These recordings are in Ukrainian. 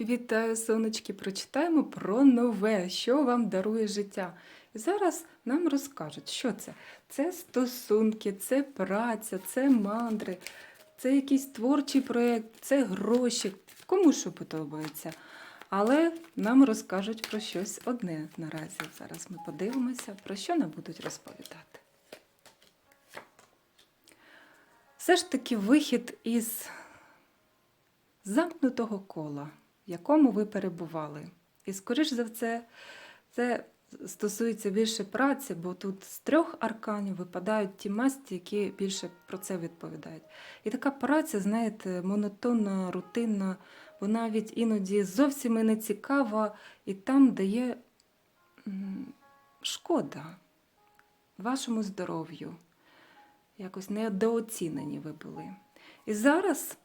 Вітаю, сонечки! Прочитаємо про нове, що вам дарує життя. І зараз нам розкажуть, що це. Це стосунки, це праця, це мандри, це якийсь творчий проєкт, це гроші. Кому що подобається. Але нам розкажуть про щось одне наразі. Зараз ми подивимося, про що нам будуть розповідати. Все ж таки вихід із замкнутого кола, в якому ви перебували. І, скоріш за все, це стосується більше праці, бо тут з трьох арканів випадають ті масті, які більше про це відповідають. І така праця, знаєте, монотонна, рутинна, вона навіть іноді зовсім і не цікава, і там дає шкода вашому здоров'ю. Якось недооцінені ви були. І зараз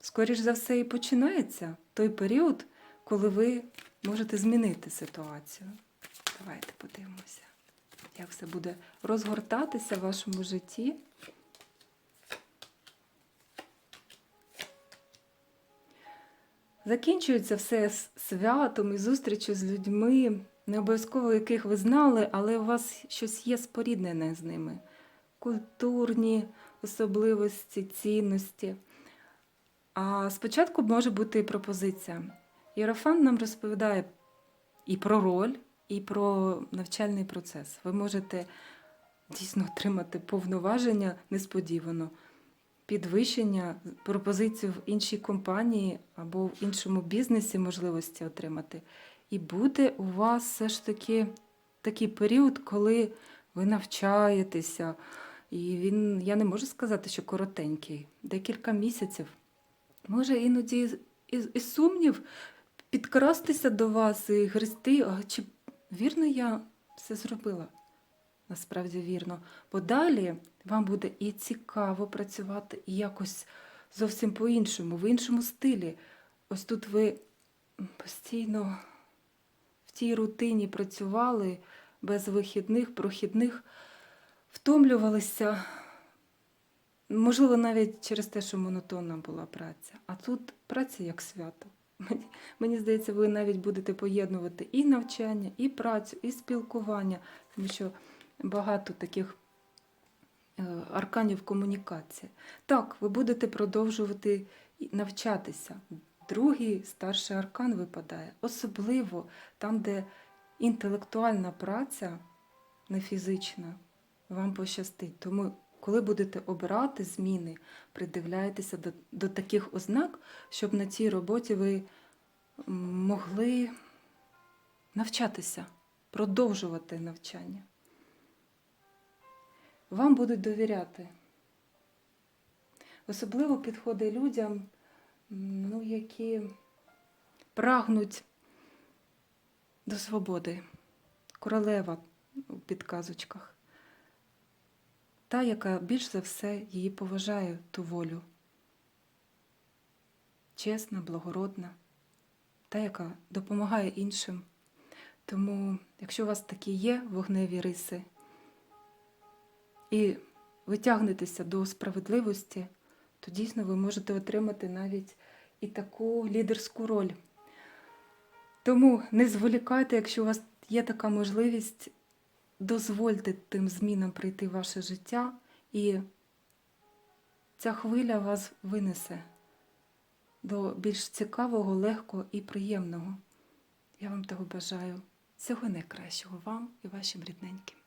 скоріш за все, і починається той період, коли ви можете змінити ситуацію. Давайте подивимося, як все буде розгортатися в вашому житті. Закінчується все святом і зустрічю з людьми, не обов'язково яких ви знали, але у вас щось є споріднене з ними. Культурні особливості, цінності. А спочатку може бути пропозиція. Єрофан нам розповідає і про роль, і про навчальний процес. Ви можете дійсно отримати повноваження несподівано, підвищення, пропозицію в іншій компанії або в іншому бізнесі можливості отримати. І буде у вас все ж таки такий період, коли ви навчаєтеся. І він, я не можу сказати, що коротенький, декілька місяців. Може іноді і, сумнів підкрастися до вас і грести, а чи вірно я все зробила? Насправді вірно. Бо далі вам буде і цікаво працювати, і якось зовсім по-іншому, в іншому стилі. Ось тут ви постійно в тій рутині працювали без вихідних, прохідних, втомлювалися. Можливо, навіть через те, що монотонна була праця. А тут праця як свято. Мені, здається, ви навіть будете поєднувати і навчання, і працю, і спілкування, тому що багато таких е, арканів комунікації. Так, ви будете продовжувати навчатися. Другий старший аркан випадає, особливо там, де інтелектуальна праця, не фізична, вам пощастить. Тому коли будете обирати зміни, придивляйтеся до, до таких ознак, щоб на цій роботі ви могли навчатися, продовжувати навчання. Вам будуть довіряти. Особливо підходить людям, ну, які прагнуть до свободи. Королева у підказочках та, яка більш за все її поважає ту волю. Чесна, благородна, та, яка допомагає іншим. Тому, якщо у вас такі є вогневі риси, і ви тягнетеся до справедливості, то дійсно ви можете отримати навіть і таку лідерську роль. Тому не зволікайте, якщо у вас є така можливість, дозвольте тим змінам прийти в ваше життя, і ця хвиля вас винесе до більш цікавого, легкого і приємного. Я вам того бажаю всього найкращого вам і вашим рідненьким.